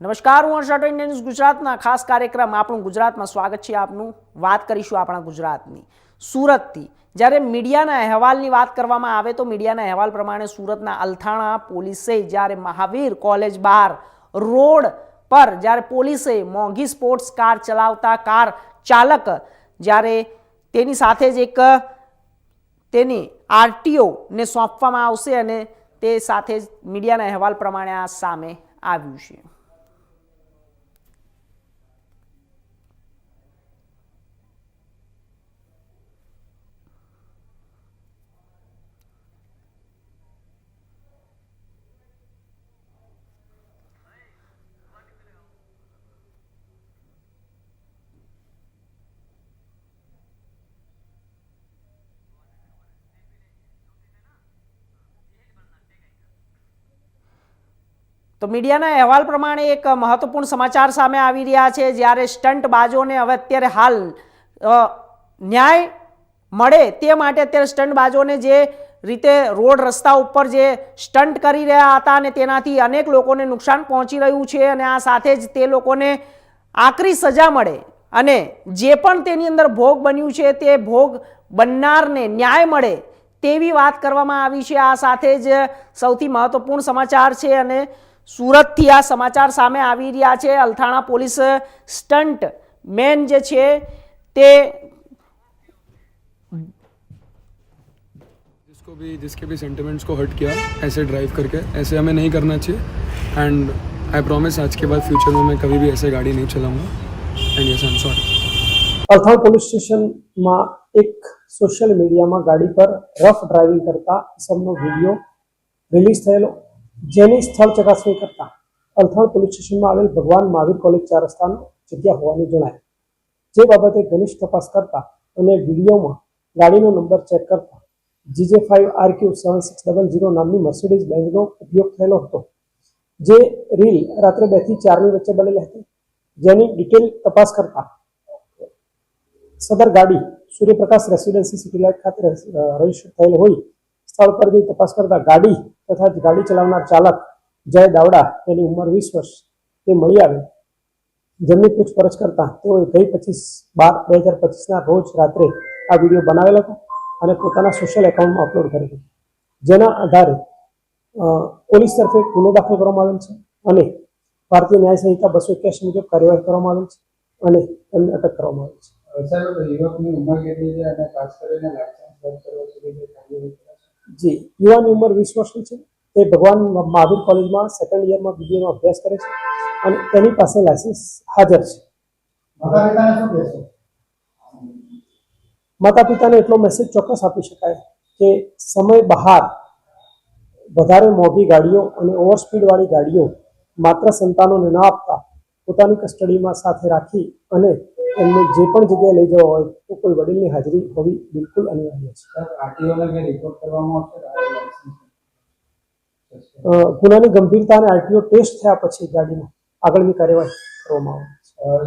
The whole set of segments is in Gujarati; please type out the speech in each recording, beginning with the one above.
નમસ્કાર, હું હર્ષ ન્યૂઝ ગુજરાતના ખાસ કાર્યક્રમ આપણું ગુજરાતમાં સ્વાગત છે આપનું. વાત કરીશું આપણા ગુજરાતની. સુરતથી. જ્યારે મીડિયાના અહેવાલની વાત કરવામાં આવે તો મીડિયાના અહેવાલ પ્રમાણે સુરતના અલથાણા પોલીસે જ્યારે મહાવીર કોલેજ બહાર રોડ પર જ્યારે પોલીસે મોંઘી સ્પોર્ટ્સ કાર ચલાવતા કાર ચાલક જ્યારે તેની સાથે જ એક તેની આરટીઓને સોંપવામાં આવશે અને તે સાથે જ મીડિયાના અહેવાલ પ્રમાણે આ સામે આવ્યું છે. તો મીડિયાના અહેવાલ પ્રમાણે એક મહત્વપૂર્ણ સમાચાર સામે આવી રહ્યા છે. જ્યારે સ્ટન્ટ બાજોને હવે અત્યારે હાલ ન્યાય મળે તે માટે અત્યારે સ્ટન્ટ બાજોને જે રીતે રોડ રસ્તા ઉપર જે સ્ટન્ટ કરી રહ્યા હતા અને તેનાથી અનેક લોકોને નુકસાન પહોંચી રહ્યું છે અને આ સાથે જ તે લોકોને આકરી સજા મળે અને જે પણ તેની અંદર ભોગ બન્યું છે તે ભોગ બનનારને ન્યાય મળે તેવી વાત કરવામાં આવી છે. આ સાથે જ સૌથી મહત્વપૂર્ણ સમાચાર છે અને સુરતથી આ સમાચાર સામે આવી રહ્યા છે અલથાણા પોલીસ સ્ટન્ટ મેન જે છે તે जिसको भी जिसके भी सेंटिमेंट्स को हर्ट किया ऐसे ड्राइव करके ऐसे हमें नहीं करना चाहिए एंड आई प्रॉमिस आज के बाद फ्यूचर में मैं कभी भी ऐसे गाड़ी नहीं चलाऊंगा and yes I am sorry Althan police સ્ટેશનમાં એક સોશિયલ મીડિયામાં ગાડી પર રફ ડ્રાઇવિંગ કરતા ઇસમનો વિડીયો રિલીઝ થયેલો જેની સ્થળ ચકાસણી કરતા અલથાણ પોલીસ સ્ટેશનમાં આવેલ ભગવાન મહાવીર કોલેજ ચાર રસ્તાનો જગ્યા હોવાનું જણાય. જે બાબતે ઘનિષ્ઠ તપાસ કરતા અને વિડીયોમાં ગાડીનો નંબર ચેક કરતા GJ five RQ seven six double zero નામની મર્સિડીઝ બેન્ઝનો ઉપયોગ થયેલો હતો. જે રીલ રાત્રે બેથી ચારની વચ્ચે બનેલી હતી. જેની ડિટેલ તપાસ કરતા સદર ગાડી સૂર્યપ્રકાશ રેસિડેન્સી સિટી લાઇટ ખાતે રજિસ્ટર થયેલ હોય સ્થળ પર તપાસ કરતા ગાડી તથા ગાડી ચલાવનાર ચાલક જય દાવડા, તેની ઉંમર વીસ વર્ષ, તે મળી આવે. જેમની પૂછપરછ કરતા તેઓએ ગઈ પચીસ બાર બે હજાર પચીસના રોજ રાત્રે આ વીડિયો બનાવેલો હતો અને પોતાના સોશિયલ એકાઉન્ટમાં અપલોડ કર્યો હતો. જેના આધારે પોલીસ તરફે ગુનો દાખલ કરવામાં આવેલ છે અને ભારતીય ન્યાય સંહિતા બસો એક્યાસી મુજબ કાર્યવાહી કરવામાં આવેલ છે અને તેમને અટક કરવામાં આવેલ છે. જે યુવાની ઉંમર વીસ વર્ષની છે. તે ભગવાન મહાવીર કોલેજમાં સેકન્ડ યરમાં બીબીએમાં અભ્યાસ કરે છે અને તેની પાસે લાયસન્સ હાજર છે. માતા પિતાને એટલો મેસેજ ચોક્કસ આપી શકાય કે સમય બહાર વધારે મોંઘી ગાડીઓ અને ઓવરસ્પીડવાળી ગાડીઓ માત્ર સંતાનોને ન આપતા પોતાની કસ્ટડીમાં સાથે રાખી અને એમને જે પણ જગ્યાએ લઈ જવા હોય તો કોઈ વડીલની હાજરી હોવી બિલકુલ અનિવાર્ય છે. ગુનાની ગંભીરતા અને આરટીઓ ટેસ્ટ થયા પછી ગાડીનો આગળની કાર્યવાહી કરવામાં આવે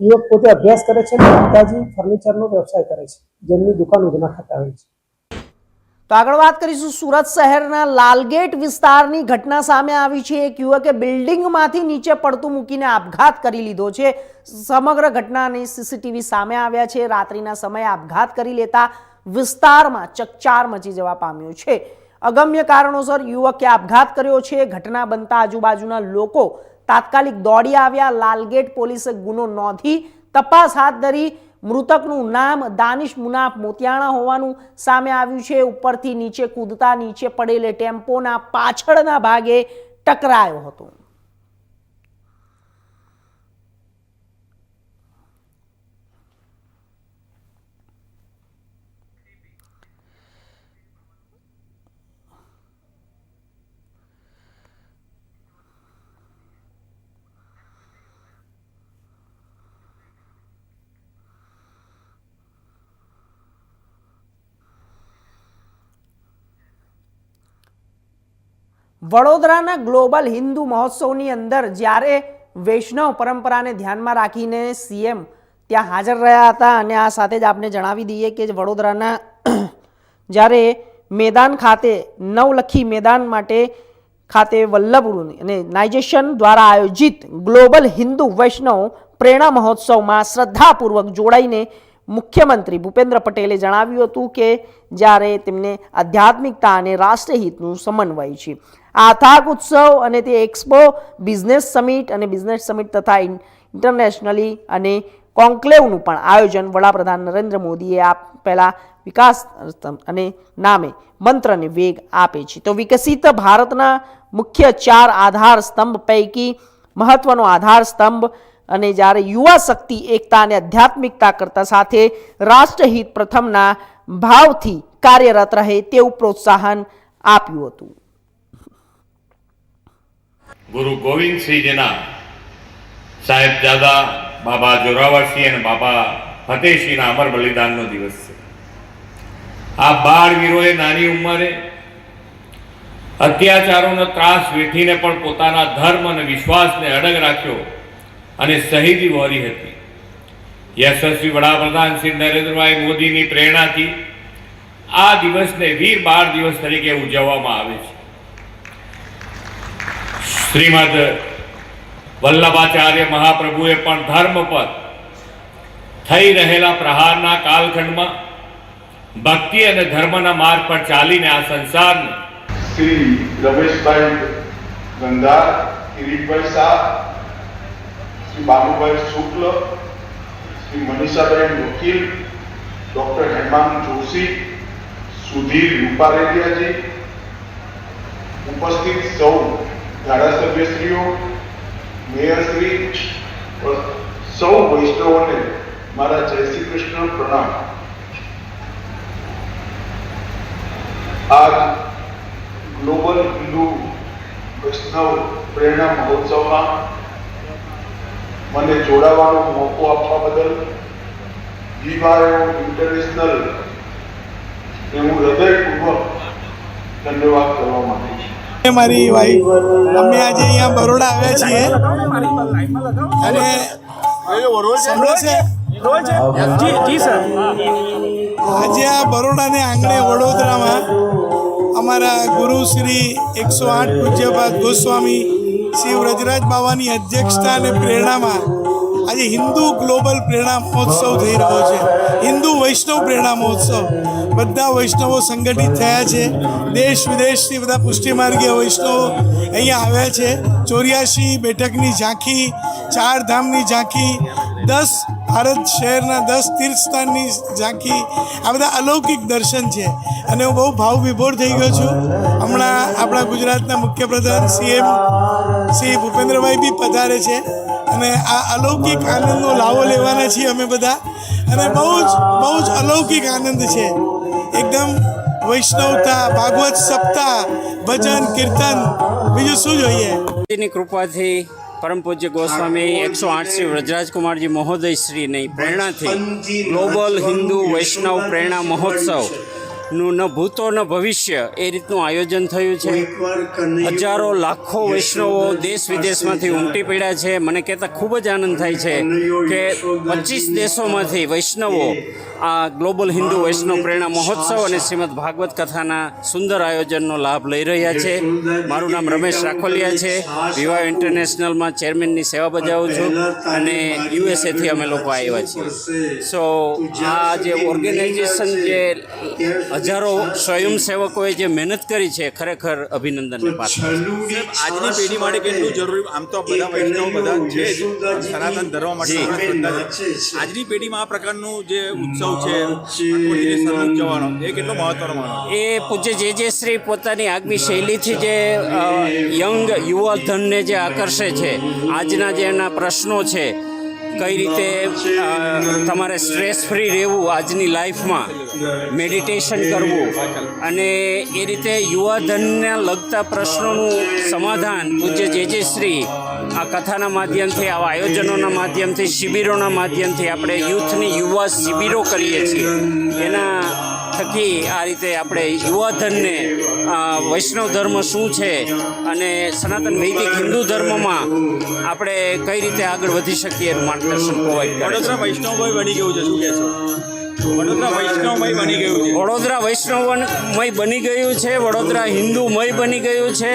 યુવક પોતે અભ્યાસ કરે છે અને પિતાજી ફર્નિચરનો વ્યવસાય કરે છે. જેમની દુકાન ઉધના ખાતે આવે છે. આગળ વાત કરીશું સુરત શહેરના લાલગેટ વિસ્તારની ઘટના સામે આવી છે. એક યુવકે બિલ્ડિંગમાંથી નીચે પડતું મૂકીને આપઘાત કરી લીધો છે. સમગ્ર ઘટનાની સીસીટીવી સામે આવ્યા છે. રાત્રિના સમયે આપઘાત કરી લેતા વિસ્તારમાં ચકચાર મચી જવા પામ્યો છે. અગમ્ય કારણોસર યુવકે આપઘાત કર્યો છે. ઘટના બનતા આજુબાજુના લોકો તાત્કાલિક દોડી આવ્યા. લાલગેટ પોલીસે ગુનો નોંધી તપાસ હાથ ધરી મૃતકનું નામ દાનિશ મુનાફ મોતિયાણા હોવાનું સામે આવ્યું છે. ઉપરથી નીચે કૂદતા નીચે પડેલે ટેમ્પોના પાછળના ભાગે ટકરાયો હતો. વડોદરાના ગ્લોબલ હિન્દુ મહોત્સવની અંદર જ્યારે વૈષ્ણવ પરંપરાને ધ્યાનમાં રાખીને સીએમ ત્યાં હાજર રહ્યા હતા અને આ સાથે જ આપને જણાવી દઈએ કે વડોદરાના જ્યારે મેદાન ખાતે, નવલખી મેદાન માટે ખાતે વલ્લભ અને નાઇજેશન દ્વારા આયોજિત ગ્લોબલ હિન્દુ વૈષ્ણવ પ્રેરણા મહોત્સવમાં શ્રદ્ધાપૂર્વક જોડાઈને મુખ્યમંત્રી ભૂપેન્દ્ર પટેલે જણાવ્યું હતું કે જ્યારે તેમને આધ્યાત્મિકતા અને રાષ્ટ્રહિતનું સમન્વય છે. આ અથાગ ઉત્સવ અને તે એક્સપો, બિઝનેસ સમિટ અને બિઝનેસ સમિટ તથા ઇન્ટરનેશનલી અને કોન્ક્લેવનું પણ આયોજન વડાપ્રધાન નરેન્દ્ર મોદીએ આપેલા વિકાસ અને નામે મંત્રને વેગ આપે છે. તો વિકસિત ભારતના મુખ્ય ચાર આધાર સ્તંભ પૈકી મહત્વનો આધાર સ્તંભ અને જ્યારે યુવા શક્તિ, એકતા અને આધ્યાત્મિકતા કરતા સાથે રાષ્ટ્રહિત પ્રથમના ભાવથી કાર્યરત રહે તેવું પ્રોત્સાહન આપ્યું હતું. ગુરુ ગોવિંદસિંહજીના સાહેબજાદા બાબા જોરાવરસિંહ અને બાબા ફતેહસિંહના અમર બલિદાનનો દિવસ છે. આ બાળવીરોએ નાની ઉંમરે અત્યાચારોનો ત્રાસ વેઠીને પણ પોતાના ધર્મ અને વિશ્વાસને અડગ રાખ્યો અને શહીદી વહોરી હતી. યશસ્વી વડાપ્રધાન શ્રી નરેન્દ્રભાઈ મોદીની પ્રેરણાથી આ દિવસને વીર બાળ દિવસ તરીકે ઉજવવામાં આવે છે. શ્રીમદ વલ્લભાચાર્ય મહાપ્રભુએ પણ ધર્મ પર થઈ રહેલા પ્રહારના કાલખંડમાં ભક્તિ અને ધર્મના માર્ગ પર ચાલીને આ સંસારને શ્રી રમેશભાઈ ગંગા કિરીટભાઈ શાહ, શ્રી બાબુભાઈ શુક્લ, શ્રી મનીષાબેન વકીલ, ડૉક્ટર હેમાંગ જોશી, સુધીર રૂપારેલિયાજી ઉપસ્થિત સૌ ધારાસભ્યશ્રીઓ મેયરશ્રી સૌ વૈષ્ણવોને મારા જય શ્રી કૃષ્ણ પ્રણામ આજ ગ્લોબલ હિન્દુ વૈષ્ણવ પ્રેરણા મહોત્સવમાં મને જોડાવાનો મોકો આપવા બદલ જીવાયો ઇન્ટરનેશનલ હું હૃદયપૂર્વક ધન્યવાદ કરવા માંગુ છું મારી વાઈફ અમે આજે અહીંયા બરોડા આવ્યા છીએ. અને આજે આ બરોડાને આંગણે વડોદરામાં અમારા ગુરુ શ્રી એકસો આઠ પૂજ્યપાદ ગોસ્વામી શ્રી વ્રજરાજ બાવાની અધ્યક્ષતા અને પ્રેરણામાં આજે હિન્દુ ગ્લોબલ પ્રેરણા મહોત્સવ થઈ રહ્યો છે. હિન્દુ વૈષ્ણવ પ્રેરણા મહોત્સવ. બધા વૈષ્ણવો સંગઠિત થયા છે. દેશ વિદેશથી બધા પુષ્ટિમાર્ગીય વૈષ્ણવો અહીંયા આવ્યા છે. ચોર્યાસી બેઠકની ઝાંખી, ચાર ધામની ઝાંખી, દસ ભારત શહેરના દસ તીર્થસ્થાનની ઝાંખી. આ બધા અલૌકિક દર્શન છે. અને હું બહુ ભાવ વિભોર થઈ ગયો છું. હમણાં આપણા ગુજરાતના મુખ્યપ્રધાન સીએમ શ્રી ભૂપેન્દ્રભાઈ બી પધારે છે. અને આ અલૌકિક આનંદનો લાવો લેવાના છીએ અમે બધા. અને બહુ જ બહુ જ અલૌકિક આનંદ છે. એકદમ વૈષ્ણવતા ભાગવત સપ્તાહ ભજન કીર્તન બીજું શું જોઈએ? ની કૃપાથી પરમ પૂજ્ય ગોસ્વામી એકસો આઠ શ્રી વ્રજરાજકુમારજી મહોદય શ્રીની પ્રેરણાથી ગ્લોબલ હિન્દુ વૈષ્ણવ પ્રેરણા મહોત્સવ નું ન ભૂતો ન ભવિષ્ય એ રીતનું આયોજન થયું છે. હજારો લાખો વૈષ્ણવો દેશ વિદેશમાંથી ઉમટી પડ્યા છે. મને કહેતા ખૂબ જ આનંદ થાય છે કે પચીસ દેશોમાંથી વૈષ્ણવો આ ગ્લોબલ હિન્દુ વૈષ્ણવ પ્રેરણા મહોત્સવ અને શ્રીમદ ભાગવત કથાના સુંદર આયોજનનો લાભ લઈ રહ્યા છે. મારું નામ રમેશ રાખોલિયા છે. વિવા ઇન્ટરનેશનલમાં ચેરમેનની સેવા બજાવું છું અને યુએસએથી અમે લોકો આવ્યા છીએ. સો આ જે ઓર્ગેનાઇઝેશન જે હજારો સ્વયંસેવકોએ જે મહેનત કરી છે ખરેખર અભિનંદનને પાત્ર આજની પેઢી માટે કેટલું જરૂરી આમ તો બધા વૈષ્ણવ બધા છે સનાતન ધર્મ માટે જી. બધા છે. આજની પેઢીમાં આ પ્રકારનું જે ઉત્સવ છે એ કેટલો મહત્વનો એ પૂજ્ય જે જે શ્રી પોતાની આગવી શૈલીથી જે યંગ યુવા ધનને જે આકર્ષે છે આજના જે એના પ્રશ્નો છે કઈ રીતે તમારે સ્ટ્રેસ ફ્રી રહેવું આજની લાઈફમાં મેડિટેશન કરવું. અને એ રીતે યુવાધનને લગતા પ્રશ્નોનું સમાધાન પૂજ્ય શ્રી આ કથાના માધ્યમથી, આવા આયોજનોના માધ્યમથી, શિબિરોના માધ્યમથી આપણે યુથની યુવા શિબિરો કરીએ છીએ. એના થકી આ રીતે આપણે યુવાધનને વૈષ્ણવ ધર્મ શું છે? અને સનાતન વૈદિક હિન્દુ ધર્મમાં આપણે કઈ રીતે આગળ વધી શકીએ એનું માર્ગદર્શન પ્રોવાઈડ કરે છે? વડોદરા વૈષ્ણવભાઈ બની ગયું છે શું કહેશો? વડોદરા વૈષ્ણવમય બની ગયું છે. વડોદરા વૈષ્ણવમય બની ગયું છે વડોદરા હિન્દુમય બની ગયું છે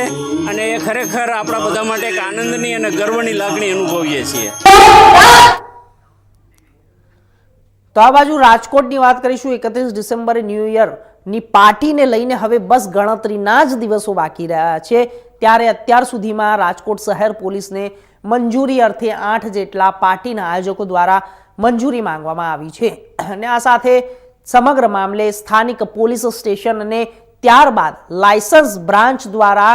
અને એ ખરેખર આપણા બધા માટે એક આનંદની અને ગર્વની લાગણી અનુભવીએ છીએ. તો આ બાજુ રાજકોટની વાત કરીશું એકત્રીસ ડિસેમ્બરે ન્યૂ યરની પાર્ટીને લઈને હવે બસ ગણતરીના જ દિવસો બાકી રહ્યા છે. ત્યારે અત્યાર સુધીમાં રાજકોટ શહેર પોલીસને મંજૂરી અર્થે આઠ જેટલા પાર્ટીના આયોજકો દ્વારા મંજૂરી માંગવામાં આવી છે. અને આ સાથે સમગ્ર મામલે સ્થાનિક પોલીસ સ્ટેશન અને ત્યારબાદ લાયસન્સ બ્રાન્ચ દ્વારા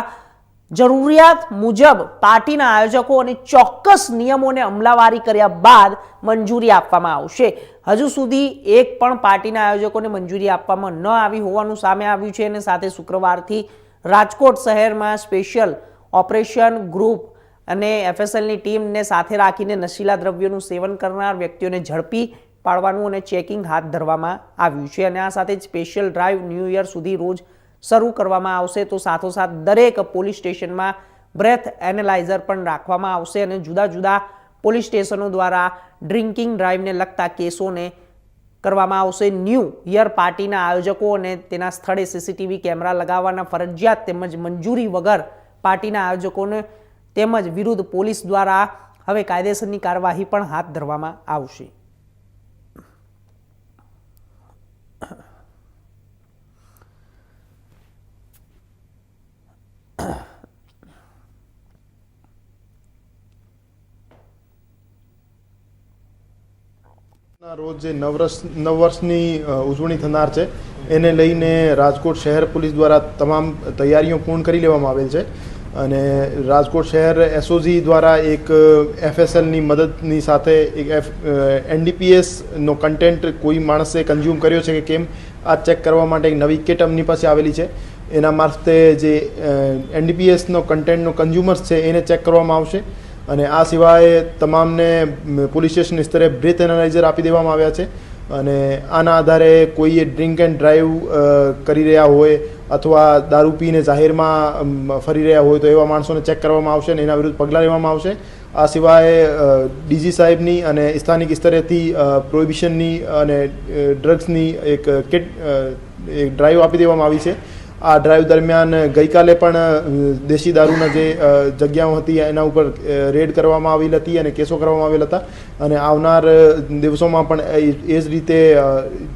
જરૂરિયાત મુજબ પાર્ટીના આયોજકો અને ચોક્કસ નિયમોને અમલાવારી કર્યા બાદ મંજૂરી આપવામાં આવશે. હજુ સુધી એક પણ પાર્ટીના આયોજકોને મંજૂરી આપવામાં ન આવી હોવાનું સામે આવ્યું છે અને સાથે શુક્રવારથી રાજકોટ શહેરમાં સ્પેશિયલ ઓપરેશન ગ્રુપ અને એફએસએલની ટીમને સાથે રાખીને નશીલા દ્રવ્યોનું સેવન કરનાર વ્યક્તિઓને ઝડપી પાડવાનું અને ચેકિંગ હાથ ધરવામાં આવ્યું છે. અને આ સાથે જ સ્પેશિયલ ડ્રાઈવ ન્યૂ યર સુધી રોજ શરૂ કરવામાં આવશે, તો સાથોસાથ દરેક પોલીસ સ્ટેશનમાં બ્રેથ એનાલાઇઝર પણ રાખવામાં આવશે અને જુદા જુદા પોલીસ સ્ટેશનો દ્વારા ડ્રિંકિંગ ડ્રાઈવને લગતા કેસોને કરવામાં આવશે. ન્યૂ યર પાર્ટીના આયોજકો અને તેના સ્થળે સીસીટીવી કેમેરા લગાવવાના ફરજિયાત તેમજ મંજૂરી વગર પાર્ટીના આયોજકોને તેમજ વિરુદ્ધ પોલીસ દ્વારા હવે કાયદેસરની કાર્યવાહી પણ હાથ ધરવામાં આવશે. રોજ જે નવરસ નવ વર્ષની ઉજવણી થનાર છે, એને લઈને રાજકોટ શહેર પોલીસ દ્વારા તમામ તૈયારીઓ પૂર્ણ કરી લેવામાં આવેલ છે. અને રાજકોટ શહેર એસઓજી દ્વારા એક એફએસએલની મદદની સાથે એક એફ એનડીપીએસનો કન્ટેન્ટ કોઈ માણસે કન્ઝ્યુમ કર્યો છે કે કેમ, આ ચેક કરવા માટે એક નવી કિટ એમની પાસે આવેલી છે. એના મારફતે જે એનડીપીએસનો કન્ટેન્ટનો કન્ઝ્યુમર્સ છે, એને ચેક કરવામાં આવશે. અને આ સિવાય તમામને પોલીસ સ્ટેશન સ્તરે બ્રેથ એનાલાઇઝર આપી દેવામાં આવ્યા છે. અને આના આધારે કોઈએ ડ્રિંક એન્ડ ડ્રાઈવ કરી રહ્યા હોય અથવા દારૂ પીને જાહેરમાં ફરી રહ્યા હોય તો એવા માણસોને ચેક કરવામાં આવશે અને એના વિરુદ્ધ પગલાં લેવામાં આવશે. આ સિવાય ડીજી સાહેબની અને સ્થાનિક સ્તરેથી પ્રોહિબિશનની અને ડ્રગ્સની એક કેટ એક ડ્રાઈવ આપી દેવામાં આવી છે. આ ડ્રાઈવ દરમિયાન ગઈકાલે પણ દેશી દારૂના જે જગ્યાઓ હતી, એના ઉપર રેડ કરવામાં આવેલ હતી અને કેસો કરવામાં આવેલ હતા. અને આવનાર દિવસોમાં પણ એ જ રીતે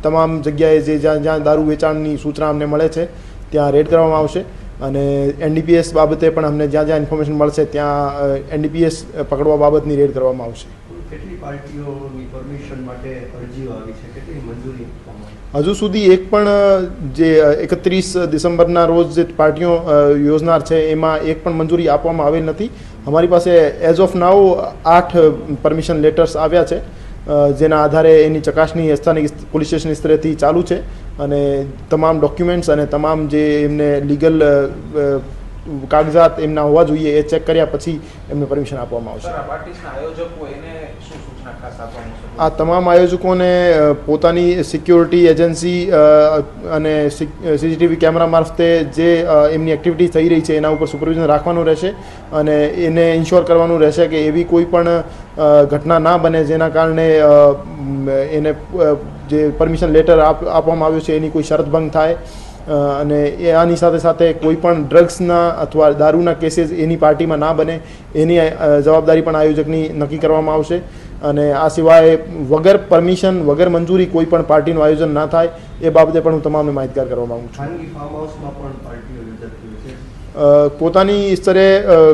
તમામ જગ્યાએ જે જ્યાં જ્યાં દારૂ વેચાણની સૂચના અમને મળે છે, ત્યાં રેડ કરવામાં આવશે. અને એનડીપીએસ બાબતે પણ અમને જ્યાં જ્યાં ઇન્ફોર્મેશન મળશે, ત્યાં એનડીપીએસ પકડવા બાબતની રેડ કરવામાં આવશે. હજુ સુધી એક પણ જે એકત્રીસ ડિસેમ્બરના રોજ જે પાર્ટીઓ યોજનાર છે, એમાં એક પણ મંજૂરી આપવામાં આવેલ નથી. અમારી પાસે એઝ ઓફ નાવ આઠ પરમિશન લેટર્સ આવ્યા છે જેના આધારે એની ચકાસણી સ્થાનિક પોલીસ સ્ટેશન સ્તરેથી ચાલુ છે. અને તમામ ડોક્યુમેન્ટ્સ અને તમામ જે એમને લીગલ કાગજાત એમના હોવા જોઈએ એ ચેક કર્યા પછી એમને પરમિશન આપવામાં આવશે. આ તમામ આયોજકોને પોતાની સિક્યોરિટી એજન્સી અને સીસીટીવી કેમેરા મારફતે જે એમની એક્ટિવિટી થઈ રહી છે એના ઉપર સુપરવિઝન રાખવાનું રહેશે અને એને ઇન્શ્યોર કરવાનું રહેશે કે એવી કોઈ પણ ઘટના ના બને જેના કારણે એને જે પરમિશન લેટર આપ આપવામાં આવ્યું છે એની કોઈ શરત ભંગ થાય. અને એ આની સાથે સાથે કોઈ પણ ડ્રગ્સના અથવા દારૂના કેસીસ એની પાર્ટીમાં ના બને એની જવાબદારી પણ આયોજકની નક્કી કરવામાં આવશે. અને આ સિવાય વગર પરમિશન વગર મંજૂરી કોઈ પણ પાર્ટીનું આયોજન ના થાય એ બાબતે પણ હું તમામને માહિતગાર કરવા માગું છું. પોતાની સ્તરે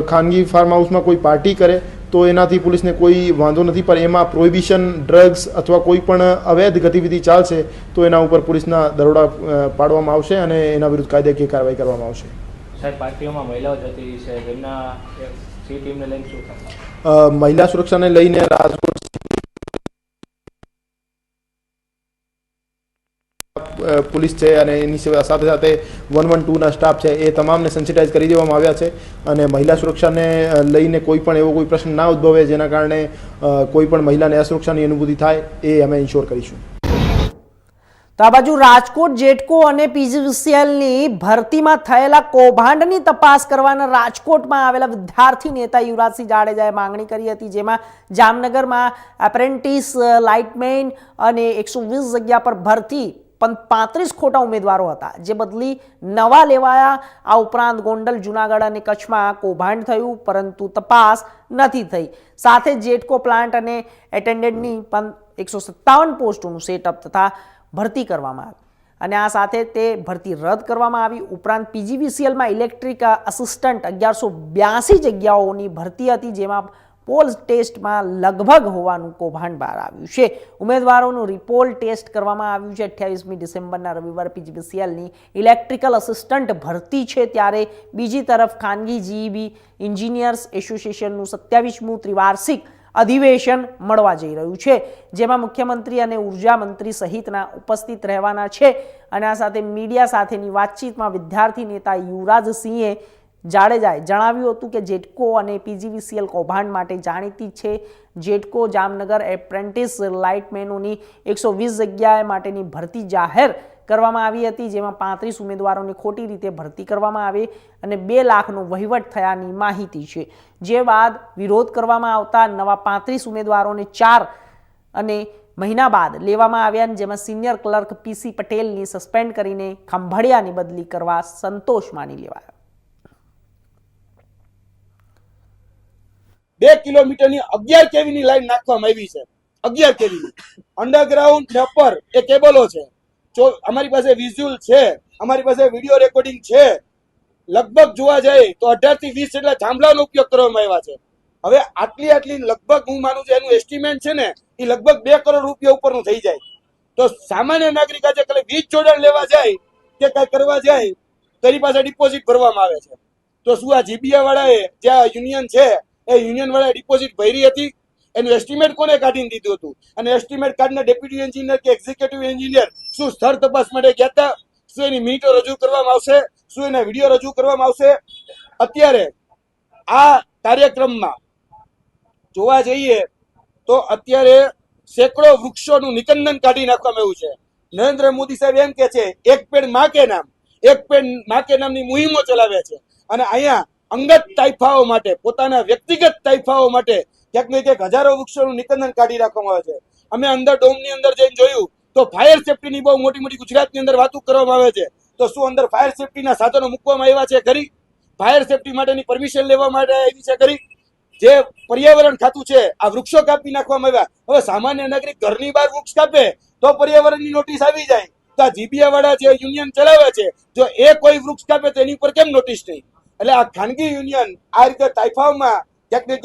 ખાનગી ફાર્મ હાઉસમાં કોઈ પાર્ટી કરે તો એનાથી પોલીસને કોઈ વાંધો નથી પણ એમાં પ્રોહિબિશન ડ્રગ્સ અથવા કોઈ પણ અવૈધ ગતિવિધિ ચાલશે તો એના ઉપર પોલીસના દરોડા પાડવામાં આવશે અને એના વિરુદ્ધ કાયદાકીય કાર્યવાહી કરવામાં આવશે. સાહેબ પાર્ટીઓમાં મહિલાઓ જતી રહી છે તેમના ટીમને લઈને શું મહિલા સુરક્ષાને લઈને રાજકોટ પોલીસ છે અને એની સાથે સાથે વન વન ટુના સ્ટાફ છે, એ તમામને સેન્સિટાઇઝ કરી દેવામાં આવ્યા છે અને મહિલા સુરક્ષાને લઈને કોઈ પણ એવો કોઈ પ્રશ્ન ના ઉદ્ભવે જેના કારણે કોઈ પણ મહિલાને અસુરક્ષાની અનુભૂતિ થાય, એ અમે ઇન્શ્યોર કરીશું. તો આ બાજુ રાજકોટ, જેટકો અને પીજીવીસીએલની ભરતીમાં થયેલા કૌભાંડની તપાસ કરવાના રાજકોટમાં આવેલા વિદ્યાર્થી નેતા યુવરાજસિંહ જાડેજાએ માંગણી કરી હતી, જેમાં જામનગરમાં એપ્રેન્ટિસ, લાઇટમેન અને એકસો જગ્યા પર ભરતી પાંત્રીસ ખોટા ઉમેદવારો હતા. જે બદલી નવા લેવાયા. આ ઉપરાંત ગોંડલ, જુનાગઢ અને કચ્છમાં કૌભાંડ થયું, પરંતુ તપાસ નથી થઈ. સાથે જેટકો પ્લાન્ટ અને એટેન્ડન્ટની પણ એકસો સત્તાવન પોસ્ટોનું સેટઅપ તથા ભરતી કરવામાં આવી. અને આ સાથે તે ભરતી રદ કરવામાં આવી. ઉપરાંત પીજીવીસીએલમાં ઇલેક્ટ્રિક અસિસ્ટન્ટ અગિયારસો બ્યાસી જગ્યાઓની ભરતી હતી, જેમાં પોલ ટેસ્ટમાં લગભગ હોવાનું કૌભાંડ બહાર આવ્યું છે. ઉમેદવારોનું રિપોલ ટેસ્ટ કરવામાં આવ્યું છે. અઠ્યાવીસમી ડિસેમ્બરના રવિવાર પીજીવીસીએલની ઇલેક્ટ્રિકલ અસિસ્ટન્ટ ભરતી છે ત્યારે બીજી તરફ ખાનગી જીઈબી એન્જિનિયર્સ એસોસિએશનનું સત્યાવીસમું ત્રિવાર્ષિક અધિવેશન મળવા જઈ રહ્યું છે, જેમાં મુખ્યમંત્રી અને ઊર્જા મંત્રી સહિતના ઉપસ્થિત રહેવાના છે. અને આ સાથે મીડિયા સાથેની વાતચીતમાં વિદ્યાર્થી નેતા યુવરાજસિંહે જાડેજાએ જણાવ્યું હતું કે જેટકો અને પીજીવીસીએલ કૌભાંડ માટે જાણીતી છે, જેટકો જામનગર એપ્રેન્ટિસ લાઇટમેનોની એકસો વીસ જગ્યાએ માટેની ભરતી જાહેર કરવામાં આવી હતી, જેમાં પાંત્રીસ ઉમેદવારોની ખોટી રીતે ભરતી કરવામાં આવી અને બે લાખનો વહીવટ થયાની માહિતી છે. જે બાદ વિરોધ કરવામાં આવતા નવા પાંત્રીસ ઉમેદવારોને ચાર અને મહિના બાદ લેવામાં આવ્યા જેમાં સિનિયર ક્લર્ક પીસી પટેલની સસ્પેન્ડ કરીને ખંભાળિયાની બદલી કરવા સંતોષ માની લેવાયો. બે કિલોમીટરની અગિયાર કેવીની લાઈન નાખવામાં આવી છે? અગિયાર કેવીની અંડરગ્રાઉન્ડ ડપર એ કેબલો છે. જો અમારી પાસે વિઝ્યુઅલ છે, અમારી પાસે વીડિયો રેકોર્ડિંગ છે, લગભગ જોવા જાય તો અઢારથી વીસ જેટલા થાંભલાનો ઉપયોગ કરવામાં આવ્યા છે. હવે આટલી આટલી લગભગ હું માનું છું એનું એસ્ટિમેટ છે ને, એ લગભગ બે કરોડ રૂપિયા ઉપરનું થઈ જાય. તો સામાન્ય નાગરિક આજે ખાલી વીજ જોડાણ લેવા જાય કે કઈ કરવા જાય, તેની પાસે ડિપોઝિટ ભરવામાં આવે છે. તો શું આ જીબીએ વાળાએ જે આ યુનિયન છે એ યુનિયન વાળા ડિપોઝિટ ભરી હતી એનું એસ્ટિમેટ કોને કાઢીને દીધું હતું? અને એસ્ટિમેટ કાઢીને ડેપ્યુટી એન્જિનિયર કે એક્ઝિક્યુટિવ એન્જિનિયર શું સ્થળ તપાસ માટે ગયા હતા? શું એની મિનિટો રજૂ કરવામાં આવશે? શું એના વીડિયો રજૂ કરવામાં આવશે? અત્યારે આ કાર્યક્રમમાં જોવા જઈએ તો અત્યારે સેંકડો વૃક્ષોનું નિકંદન કાઢી નાખવામાં આવ્યું છે. નરેન્દ્ર મોદી સાહેબ એમ કે છે, એક પેડમાં કે નામ, એક પેડમાં કે નામની મુહિમો ચલાવે છે. અને અહીંયા અંગત તાઇફાઓ માટે, પોતાના વ્યક્તિગત તાઇફાઓ માટે ક્યાંક ને ક્યાંક હજારો વૃક્ષોનું નિકંદન કાઢી રાખવામાં આવે છે. અમે અંદર ડોમની અંદર જઈને જોયું તો ફાયર સેફટીની બહુ મોટી મોટી ગુજરાતની અંદર વાતો કરવામાં આવે છે. તો શું અંદર ફાયર સેફટીના સાધનો મૂકવામાં આવ્યા છે ખરી? ફાયર સેફટી માટેની પરમિશન લેવા માટે આવી છે ખરી? જે પર્યાવરણ ખાતું છે, આ વૃક્ષો કાપી નાખવામાં આવ્યા. હવે સામાન્ય નાગરિક ઘરની બહાર વૃક્ષ કાપે તો પર્યાવરણની નોટિસ આવી જાય. તો આ જીબીયા વાળા જે યુનિયન ચલાવે છે, જો એ કોઈ વૃક્ષ કાપે તો એની ઉપર કેમ નોટિસ નહીં? એટલે આ ખાનગી યુનિયન આ રીતે તાઇફાઓમાં ક્યાંક ને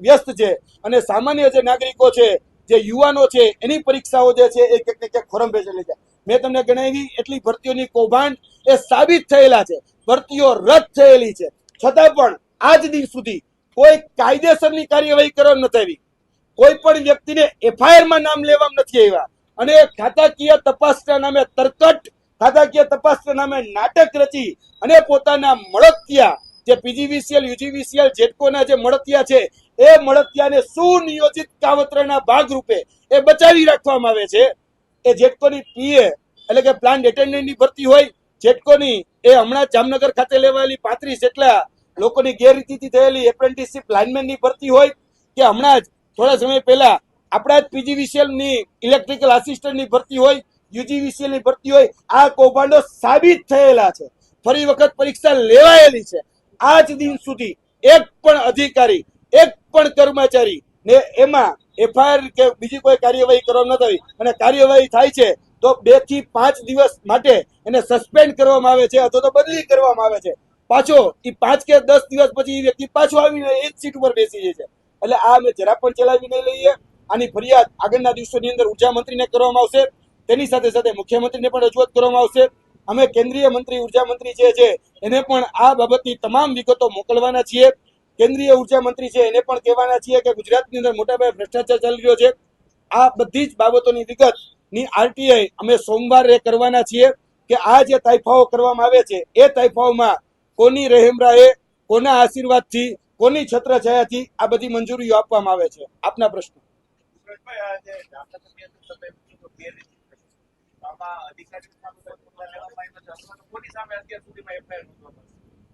વ્યસ્ત છે- અને સામાન્ય જે નાગરિકો છે, જે યુવાનો છે, એની પરીક્ષાઓ જે છે, એ ક્યાંક ને ક્યાંક ખોરમ ભેજેલી છે. મેં તમને ગણાવી એટલી ભરતીઓની કૌભાંડ એ સાબિત થયેલા છે. ભરતીઓ રદ થયેલી છે. છતાં પણ આજ દિન સુધી કોઈ કાયદેસરની કાર્યવાહી કરવામાં નથી આવી. કોઈ પણ વ્યક્તિને એફઆઈઆરમાં નામ લેવામાં નથી આવ્યા. અને ખાતાકીય તપાસના નામે તરકટ ખાતાકીય તપાસના નામે નાટક રચી અને પોતાના મળતિયા જે પીજીવીસીએલ, યુજીવીસીએલ જેટકોના જે મળતિયા છે, એ મળતિયાને સુનિયોજિત કાવતરાના ભાગરૂપે એ બચાવી રાખવામાં આવે છે. એ જેટકોની પીએ એટલે કે પ્લાન્ટ એટેન્ડન્ટની ભરતી હોય જેટકોની એ હમણાં જામનગર ખાતે લેવાયેલી પાંત્રીસ જેટલા લોકોની ગેરરીતિથી થયેલી એપ્રેન્ટિસશીપ લાઇનમેનની ભરતી હોય કે હમણાં જ થોડા સમય પહેલા આપણા જ પીજીવીસીએલની ઇલેક્ટ્રિકલ આસિસ્ટન્ટની ભરતી હોય યુજીવીસીએલની ભરતી હોય આ કૌભાંડો સાબિત થયેલા છે. ફરી વખત પરીક્ષા લેવાયેલી છે. આજ દિન સુધી એક પણ અધિકારી, એક પણ કર્મચારી ને એમાં એફઆઈઆર કે બીજી કોઈ કાર્યવાહી કરવામાં નથી અને કાર્યવાહી થાય છે તો બેથી પાંચ દિવસ માટે એને સસ્પેન્ડ કરવામાં આવે છે અથવા તો બદલી કરવામાં આવે છે. પાછો એ પાંચ કે દસ દિવસ પછી એ વ્યક્તિ પાછો આવીને એ જ સીટ ઉપર બેસી જાય છે. એટલે આ અમે જરા પણ ચલાવી નહીં લઈએ. આની ફરિયાદ આગળના દિવસોની અંદર ઊર્જા મંત્રીને કરવામાં આવશે. તેની સાથે સાથે મુખ્યમંત્રીને પણ રજૂઆત કરવામાં આવશે. અમે કેન્દ્રીય મંત્રી, ઊર્જા મંત્રી જે છે, એને પણ આ બાબતની તમામ વિગતો મોકલવાના છીએ. કેન્દ્રીય ઊર્જા મંત્રી છે, એને પણ કહેવાના છીએ કે ગુજરાતની અંદર મોટા ભ્રષ્ટાચાર ચાલી રહ્યો છે. આ બધી જ બાબતોની વિગતની આરટીઆઈ અમે સોમવારે કરવાના છીએ કે આ જે તાઇફાઓ કરવામાં આવે છે, એ તાઇફાઓમાં કોની રહેમરાએ કોના આશીર્વાદથી, કોની છત્રછાયાથી આ બધી મંજૂરીઓ આપવામાં આવે છે. આપના પ્રશ્ન.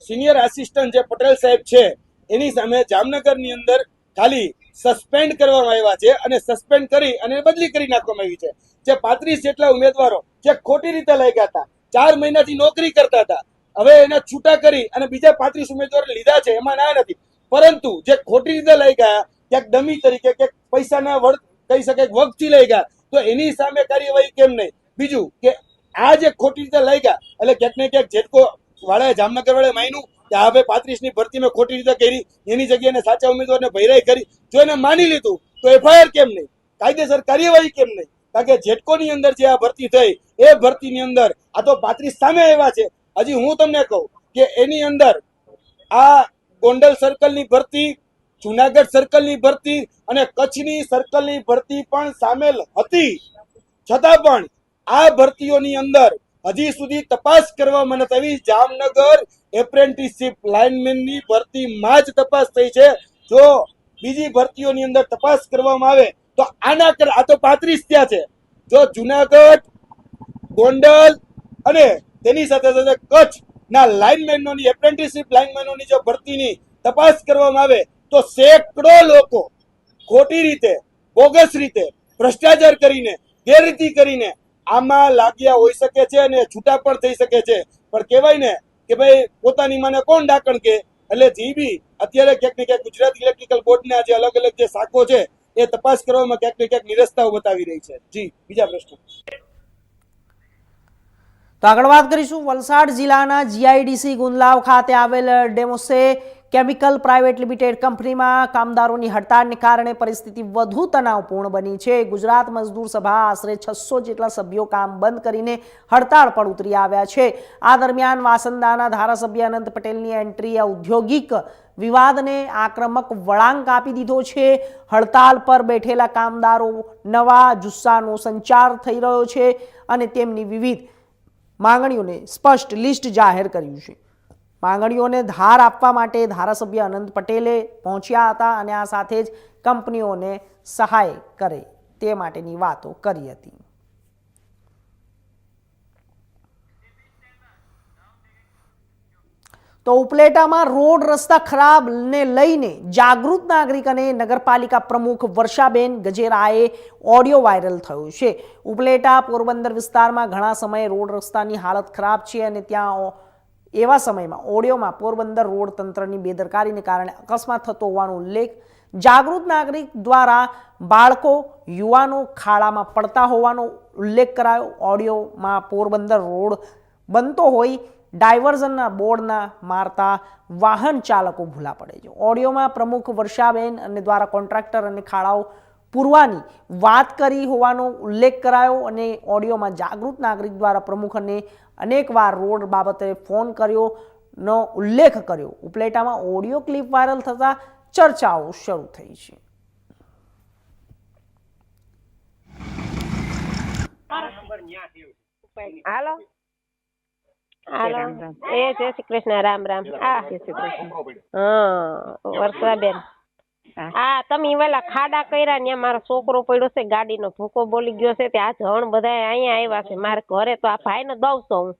સિનિયર આસિસ્ટન્ટ જે પટેલ સાહેબ છે, એની સામે જામનગરની અંદર ખાલી સસ્પેન્ડ કરવામાં આવ્યા છે અને સસ્પેન્ડ કરી અને બદલી કરી નાખવામાં આવી છે. જે પાંત્રીસ જેટલા ઉમેદવારો જે ખોટી રીતે લાગ્યા હતા, ચાર મહિનાથી નોકરી કરતા હતા, હવે એના છૂટા કરી અને બીજા પાંત્રીસ ઉમેદવારો લીધા છે, એમાં ના નથી. પરંતુ જે ખોટી રીતે લઈ ગયા, ક્યાંક ડમી તરીકે, ક્યાંક પૈસાના વળ કહી શકે વગથી લઈ ગયા, તો એની સામે કાર્યવાહી કેમ નહીં? બીજું કે આ જે ખોટી રીતે લઈ ગયા, એટલે ક્યાંક ને ક્યાંક જેટકો વાળાએ જામનગર વાળાએ માન્યું કે આ ભાઈ પાંત્રીસની ભરતી મેં ખોટી રીતે કરી, એની જગ્યાએ સાચા ઉમેદવારને ભૈરાઈ કરી, જો એને માની લીધું, તો એફઆઈઆર કેમ નહીં? કાયદેસર કાર્યવાહી કેમ નહીં? કારણ કે જેટકોની અંદર જે આ ભરતી થઈ, એ ભરતીની અંદર આ તો પાંત્રીસ સામે આવ્યા છે. હજી હું તમને કહું કે એની અંદર આ ગોંડલ સર્કલની ભરતી, જુનાગઢ સર્કલની ભરતી અને કચ્છની સર્કલની ભરતી પણ સામેલ હતી. છતાં પણ આ ભરતીઓની અંદર હજી સુધી તપાસ કરવામાં નથી આવી. જામનગર એપ્રેન્ટિસશીપ લાઇનમેનની ભરતીમાં જ તપાસ થઈ છે. જો બીજી ભરતીઓની અંદર તપાસ કરવામાં આવે, તો આના કર, આ તો પાંત્રીસ ત્યાં છે. જો જુનાગઢ, ગોંડલ અને તેની સાથે સાથે કચ્છ ના લાઇનમેનોની, એપ્રેન્ટિસશીપ લાઇનમેનોની જો ભરતીની તપાસ કરવામાં આવે, તો સેંકડો લોકો ખોટી રીતે, બોગસ રીતે ભ્રષ્ટાચાર કરીને, ગેરરીતિ કરીને આમાં લાગ્યા હોઈ શકે છે અને છૂટા પણ થઈ શકે છે. પણ કહેવાય ને કે ભાઈ, પોતાની મને કોણ ડાકણ કે? એટલે જીબી અત્યારે ક્યાંક ને ક્યાંક ગુજરાત ઇલેક્ટ્રિકલ બોર્ડના જે અલગ અલગ જે શાખો છે, એ તપાસ કરવામાં ક્યાંક ને ક્યાંક નિરસ્તાઓ બતાવી રહી છે. જી, બીજા પ્રશ્ન. તો આગળ વાત કરીશું વલસાડ જિલ્લાના જીઆઈડીસી ગુંદલાવ ખાતે આવેલ ડેમોસે કેમિકલ પ્રાઇવેટ લિમિટેડ કંપનીમાં કામદારોની હડતાળને કારણે પરિસ્થિતિ વધુ તણાવપૂર્ણ બની છે. ગુજરાત મજદૂર સભા આશરે છસો જેટલા સભ્યો કામ બંધ કરીને હડતાળ પર ઉતરી આવ્યા છે. આ દરમિયાન વાસંદાના ધારાસભ્ય અનંત પટેલની એન્ટ્રી ઔદ્યોગિક વિવાદને આક્રમક વળાંક આપી દીધો છે. હડતાળ પર બેઠેલા કામદારો નવા જુસ્સાનો સંચાર થઈ રહ્યો છે અને તેમની વિવિધ માંગણીઓને સ્પષ્ટ લિસ્ટ જાહેર કર્યું છે. માંગણીઓને ધાર આપવા માટે ધારાસભ્ય અનંત પટેલે પહોંચ્યા હતા અને આ સાથે જ કંપનીઓને સહાય કરે તે માટેની વાતો કરી હતી. તો ઉપલેટામાં રોડ રસ્તા ખરાબને લઈને જાગૃત નાગરિક અને નગરપાલિકા પ્રમુખ વર્ષાબેન ગજેરાએ ઓડિયો વાયરલ થયો છે. ઉપલેટા પોરબંદર વિસ્તારમાં ઘણા સમયે રોડ રસ્તાની હાલત ખરાબ છે અને ત્યાં એવા સમયમાં ઓડિયોમાં પોરબંદર રોડ તંત્રની બેદરકારીને કારણે અકસ્માત થતો હોવાનો ઉલ્લેખ જાગૃત નાગરિક દ્વારા બાળકો, યુવાનો ખાડામાં પડતા હોવાનો ઉલ્લેખ કરાયો. ઓડિયોમાં પોરબંદર રોડ બનતો હોય, ડાયવર્ઝનના બોર્ડના મારતા વાહન ચાલકો ભૂલા પડે છે. ઓડિયોમાં પ્રમુખ વર્ષાબેન અને દ્વારા કોન્ટ્રાક્ટર અને ખાડાઓ પૂરવાની વાત કરી હોવાનો ઉલ્લેખ કરાયો અને ઓડિયોમાં જાગૃત નાગરિક દ્વારા પ્રમુખને અનેકવાર રોડ બાબતે ફોન કર્યો નો ઉલ્લેખ કર્યો. ઉપલેટામાં ઓડિયો ક્લિપ વાયરલ થતાં ચર્ચાઓ શરૂ થઈ છે. હાલો. હાલો. એ જય શ્રી કૃષ્ણ રામ રામ. હા હા વર્ષાબેન હા. તમે વેલા ખાડા કર્યા ને મારો છોકરો પડ્યો છે ગાડીનો ભૂકો બોલી ગયો છે તે આ જણ બધા અહીંયા આવ્યા છે મારે ઘરે તો આ ભાઈને દઉં છું હું.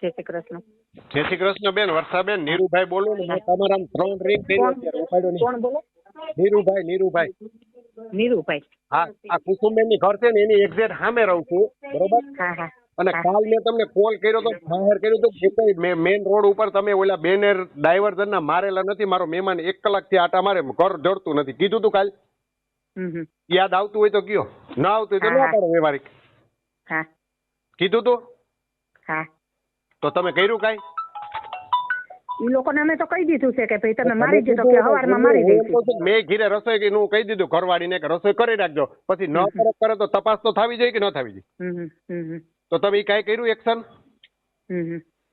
જય શ્રી કૃષ્ણ. જય શ્રી કૃષ્ણ બેન વર્ષાબેન નીરુભાઈ બોલો ને તમારા ત્રણ રીંગ ઉપાડ્યો નીરુભાઈ નીરુભાઈ. નીરુભાઈ હા આ કુસુમબેનની ઘર છે ને એની એક્ઝેક્ટ સામે રહું છું બરોબર? હા હા. અને કાલ મેં તમને કોલ કર્યો તો જાહેર કર્યું તો મેન રોડ ઉપર તમે ઓલા બેનર ડાયવર્ઝન ના મારેલા નથી મારો મહેમાન એક કલાકથી આટા મારે ઘર જડતું નથી. કીધું તું કાલ? યાદ આવતું હોય તો કયો. ના આવતું હોય તો ના પાડો વ્યવહારિક. કીધું તું? તો તમે કર્યું કાંઈ? લોકોને અમે તો કહી દીધું છે કે ભાઈ તમે મારી દીધો કે હવારમાં મારી દઈશું. મેં ઘીરે રસોઈ નું કહી દીધું ઘરવાળીને કે રસોઈ કરી રાખજો. પછી ન કરે તો તપાસ તો થવી જોઈએ કે ન થવી જોઈએ? તો તમે કાંઈ કર્યું એક્શન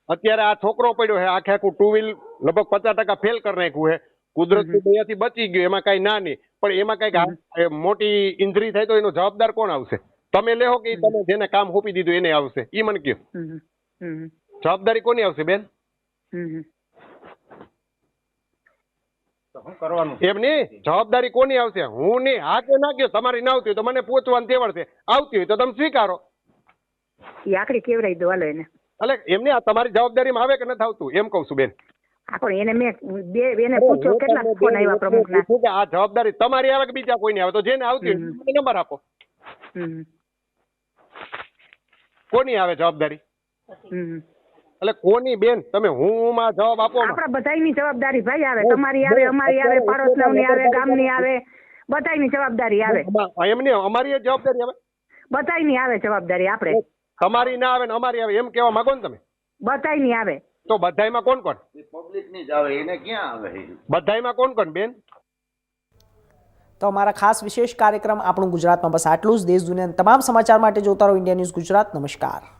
અત્યારે આ છોકરો પડ્યો છે આખે આખું ટુ વ્હીલ લગભગ પચાસ ટકા ફેલ કરી નાખ્યું છે. કુદરતી દયાથી બચી ગયું એમાં કઈ ના નહીં. પણ એમાં કંઈક મોટી ઇન્જરી થાય તો એનો જવાબદાર કોણ આવશે? તમે લેહો કે તમે જેને કામ સોંપી દીધું એને આવશે. ઈ મને કયો જવાબદારી કોની આવશે બેન હમ હમ શું કરવાનું એમ નહીં જવાબદારી કોની આવશે? હું નહીં. હા કે ના કહ્યું તમારી ના આવતી હોય તો મને પૂછવાનું તેવડશે આવતી હોય તો તમે સ્વીકારો. આકડી કેવડાવી દો હાલો એને. એટલે એમને આ તમારી જવાબદારીમાં આવે કે નથી આવતું એમ કહું છું બેન. એને મેં બે એને પૂછ્યો કેટલા ફોન આવ્યા પ્રમુખના. આ જવાબદારી તમારી આવે કે બીજા કોઈની આવે? તો જેને આવતી હોય નંબર આપો. કોની આવે જવાબદારી? હમ. એટલે કોની બેન? તમે હું માં જવાબ આપો. આપણા બધાયની જવાબદારી ભાઈ આવે. તમારી આવે અમારી આવે પાડોશની આવે ગામની આવે. બધાયની જવાબદારી આવે. એમની એમ નહીં અમારી જવાબદારી આવે? બધાયની આવે જવાબદારી આપણે. તમારી ના આવે ને અમારી આવે એમ કેવા માંગો ને તમે? બધાયની આવે. તો બધાયમાં કોણ કોણ? પબ્લિકની જ આવે એને ક્યાં આવે? બધાયમાં કોણ કોણ બેન? તો અમારા ખાસ વિશેષ કાર્યક્રમ આપણું ગુજરાતમાં બસ આટલું જ. દેશ દુનિયાના તમામ સમાચાર માટે જોતા રહો. India news Gujarat. નમસ્કાર.